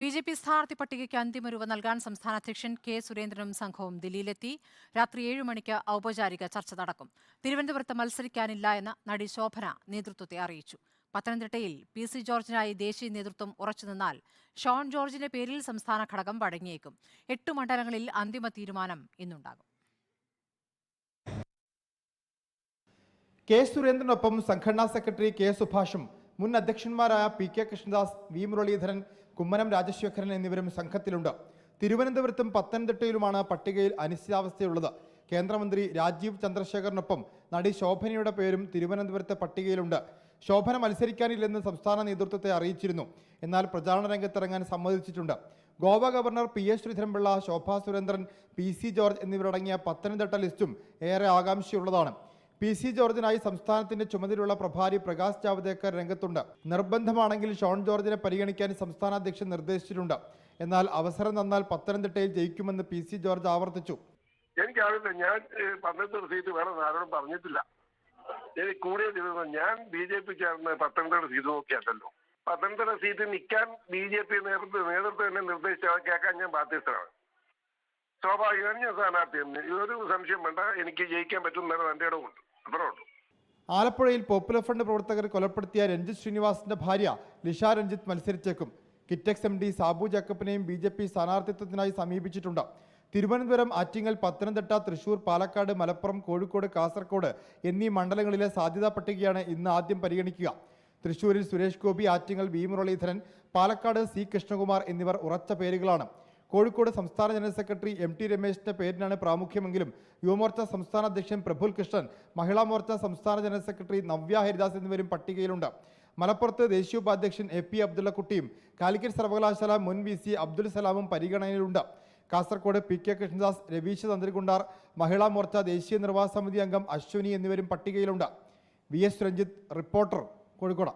B J P സ്ഥാനാർത്ഥി പട്ടികയ്ക്ക് അന്തിമ രൂപ നൽകാൻ സംസ്ഥാന അധ്യക്ഷൻ കെ സുരേന്ദ്രനും സംഘവും ദില്ലിയിലെത്തി. രാത്രി ഏഴ് മണിക്ക് ഔപചാരിക ചർച്ച നടക്കും. തിരുവനന്തപുരത്ത് മത്സരിക്കാനില്ല എന്ന് നടി ശോഭന നേതൃത്വത്തെ അറിയിച്ചു. പത്തനംതിട്ടയിൽ പി സി ജോർജിനായി ദേശീയ നേതൃത്വം ഉറച്ചുനിന്നാൽ ഷോൺ ജോർജിന്റെ പേരിൽ സംസ്ഥാന ഘടകം വഴങ്ങിയേക്കും. എട്ട് മണ്ഡലങ്ങളിൽ അന്തിമ തീരുമാനം ഇന്നുണ്ടാകും. കെ സുരേന്ദ്രനൊപ്പം സംഘടനാ സെക്രട്ടറി കെ സുഭാഷും മുൻ അധ്യക്ഷന്മാരായ P K Krishnadas V Muraleedharan Kummanam Rajasekharan എന്നിവരും സംഘത്തിലുണ്ട്. തിരുവനന്തപുരത്തും പത്തനംതിട്ടയിലുമാണ് പട്ടികയിൽ അനിശ്ചിതാവസ്ഥയുള്ളത്. കേന്ദ്രമന്ത്രി രാജീവ് ചന്ദ്രശേഖറിനൊപ്പം നടി ശോഭനയുടെ പേരും തിരുവനന്തപുരത്തെ പട്ടികയിലുണ്ട്. ശോഭന മത്സരിക്കാനില്ലെന്ന് സംസ്ഥാന നേതൃത്വത്തെ അറിയിച്ചിരുന്നു. എന്നാൽ പ്രചാരണ രംഗത്തിറങ്ങാൻ സമ്മതിച്ചിട്ടുണ്ട്. Goa governor P S Sreedharan Pillai Shobha Surendran P C George എന്നിവരടങ്ങിയ പത്തനംതിട്ട ലിസ്റ്റും ഏറെ ആകാംക്ഷയുള്ളതാണ്. പി സി ജോർജിനായി സംസ്ഥാനത്തിന്റെ ചുമതലയുള്ള പ്രഭാരി പ്രകാശ് ജാവ്ദേക്കർ രംഗത്തുണ്ട്. നിർബന്ധമാണെങ്കിൽ ഷോൺ ജോർജിനെ പരിഗണിക്കാൻ സംസ്ഥാന അധ്യക്ഷൻ നിർദ്ദേശിച്ചിട്ടുണ്ട്. എന്നാൽ അവസരം തന്നാൽ പത്തനംതിട്ടയിൽ ജയിക്കുമെന്ന് പി സി ജോർജ് ആവർത്തിച്ചു. എനിക്കറിയില്ല ഞാൻ പത്തനംതിട്ട സീറ്റ് വേറെ ആരോടും പറഞ്ഞിട്ടില്ല. എനിക്ക് കൂടിയ ദിവസം ഞാൻ ബി ജെ പി ചേർന്ന് പത്തനംതിട്ട സീറ്റ് നോക്കിയാട്ടല്ലോ. പത്തനംതിട്ട സീറ്റ് നിൽക്കാൻ ബി ജെ പി നേതൃത്വം നേതൃത്വം എന്നെ നിർദ്ദേശിച്ച കേൾക്കാൻ ഞാൻ ബാധ്യസ്ഥനാണ്. സ്വാഭാവികമാണ് ഞാൻ സ്ഥാനാർത്ഥി ഇതൊരു സംശയം വേണ്ട. എനിക്ക് ജയിക്കാൻ പറ്റും എന്നൊരു എന്റെ ഇടമുണ്ട് അത്രേ ആലപ്പുഴയിൽ പോപ്പുലർ ഫ്രണ്ട് പ്രവർത്തകർ കൊലപ്പെടുത്തിയ രഞ്ജിത് ശ്രീനിവാസിന്റെ ഭാര്യ ലിഷ രഞ്ജിത്ത് മത്സരിച്ചേക്കും. കിറ്റക്സ് എം ഡി സാബു ജക്കപ്പിനെയും ബി ജെ പി സ്ഥാനാർത്ഥിത്വത്തിനായി സമീപിച്ചിട്ടുണ്ട്. തിരുവനന്തപുരം ആറ്റിങ്ങൽ പത്തനംതിട്ട തൃശൂർ പാലക്കാട് മലപ്പുറം കോഴിക്കോട് കാസർകോട് എന്നീ മണ്ഡലങ്ങളിലെ സാധ്യതാ പട്ടികയാണ് ഇന്ന് ആദ്യം പരിഗണിക്കുക. തൃശൂരിൽ സുരേഷ് ഗോപി ആറ്റിങ്ങൽ വി മുരളീധരൻ പാലക്കാട് സി കൃഷ്ണകുമാർ എന്നിവർ ഉറച്ച പേരുകളാണ്. കോഴിക്കോട് സംസ്ഥാന ജനറൽ സെക്രട്ടറി എം ടി രമേശിന്റെ പേരിനാണ് പ്രാമുഖ്യമെങ്കിലും യുവമോർച്ച സംസ്ഥാന അധ്യക്ഷൻ പ്രഭുൽ കൃഷ്ണൻ മഹിളാ മോർച്ച സംസ്ഥാന ജനറൽ സെക്രട്ടറി നവ്യ ഹരിദാസ് എന്നിവരും പട്ടികയിലുണ്ട്. മലപ്പുറത്ത് ദേശീയ ഉപാധ്യക്ഷൻ എ പി അബ്ദുള്ളക്കുട്ടിയും കാലിക്കറ്റ് സർവകലാശാല മുൻ വി സി അബ്ദുൽ സലാമും പരിഗണനയിലുണ്ട്. കാസർകോട് പി കെ കൃഷ്ണദാസ് രവീശ തന്ത്രികുണ്ടാർ മഹിളാ മോർച്ച ദേശീയ നിർവാഹ സമിതി അംഗം അശ്വിനി എന്നിവരും പട്ടികയിലുണ്ട്. V S Ranjith reporter Kozhikode.